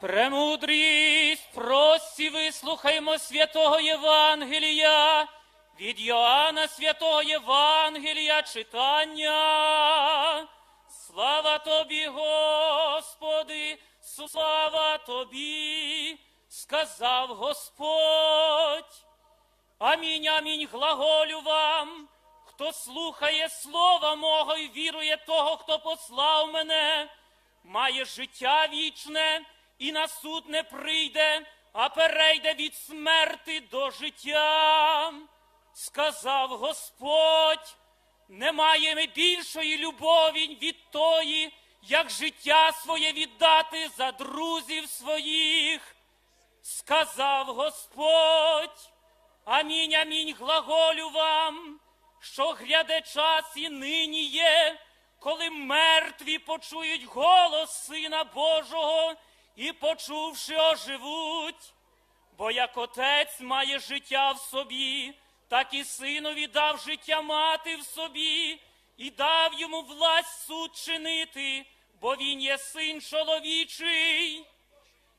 Премудрість, прості вислухаймо святого Євангелія, від Йоанна святого Євангелія читання. Слава тобі, Господи, слава тобі, сказав Господь. Амінь, амінь, глаголю вам, хто слухає слова мого і вірує того, хто послав мене, має життя вічне і на суд не прийде, а перейде від смерти до життя. Сказав Господь, немає ми більшої любові від тої, як життя своє віддати за друзів своїх. Сказав Господь, амінь, амінь, глаголю вам, що гряде час і нині є, коли мертві почують голос Сина Божого і, почувши, оживуть. Бо як отець має життя в собі, так і синові дав життя мати в собі, і дав йому власть суд чинити, бо він є син чоловічий.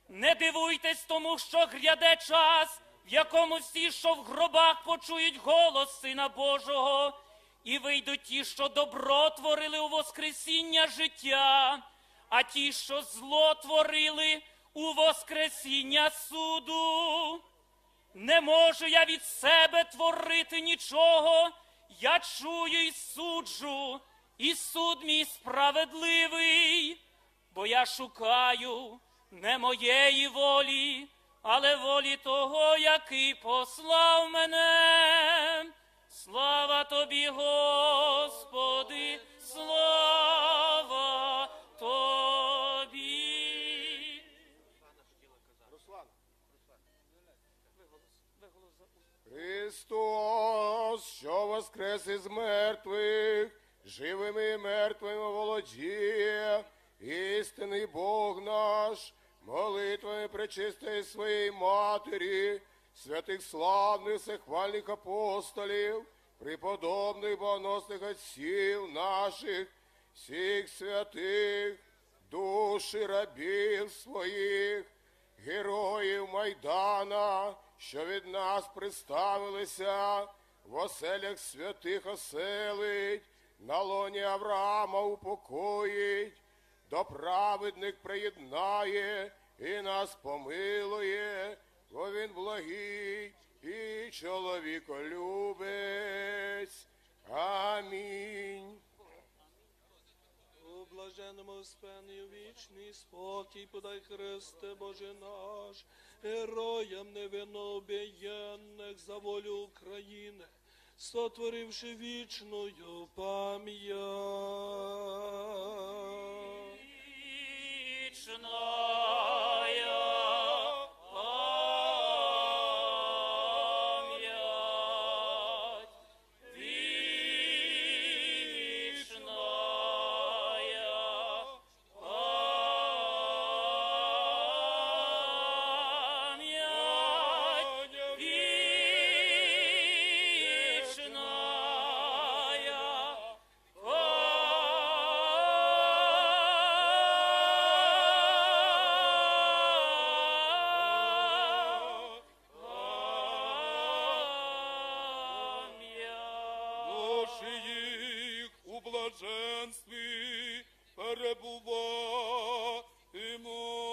Не дивуйтесь тому, що гряде час, в якому всі, що в гробах, почують голос Сина Божого, і вийдуть ті, що добро творили у Воскресіння життя, а ті, що зло творили у Воскресіння суду. Не можу я від себе творити нічого, я чую і суджу, і суд мій справедливий, бо я шукаю не моєї волі, але волі того, який послав мене. Слава тобі, Господи, слава Христос, що воскрес із мертвих, живими і мертвими володіє, істинний Бог наш, молитвами пречистої своєї Матері, святих славних всехвальних апостолів, преподобних богоносних отців наших, всіх святих, душі рабів своїх, героїв Майдана, що від нас представилися, в оселях святих оселить, на лоні Авраама упокоїть, до праведних приєднає і нас помилує, бо він благий і чоловіколюбець. Амінь. Блаженному спенію вічний спокій подай Христе Боже наш, героям невинно обієнних за волю України, сотворивши вічною пам'ять. Вічная блаженстві перебуваємо.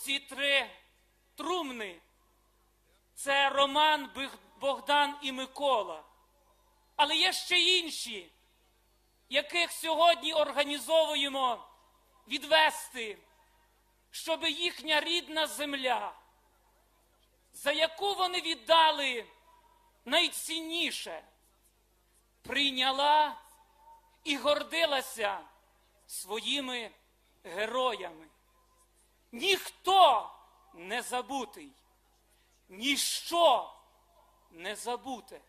Оці три трумни це Роман, Богдан і Микола. Але є ще інші, яких сьогодні організовуємо відвести, щоб їхня рідна земля, за яку вони віддали найцінніше, прийняла і гордилася своїми героями. Ніхто не забутий, ніщо не забуте.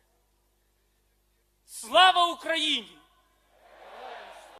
Слава Україні!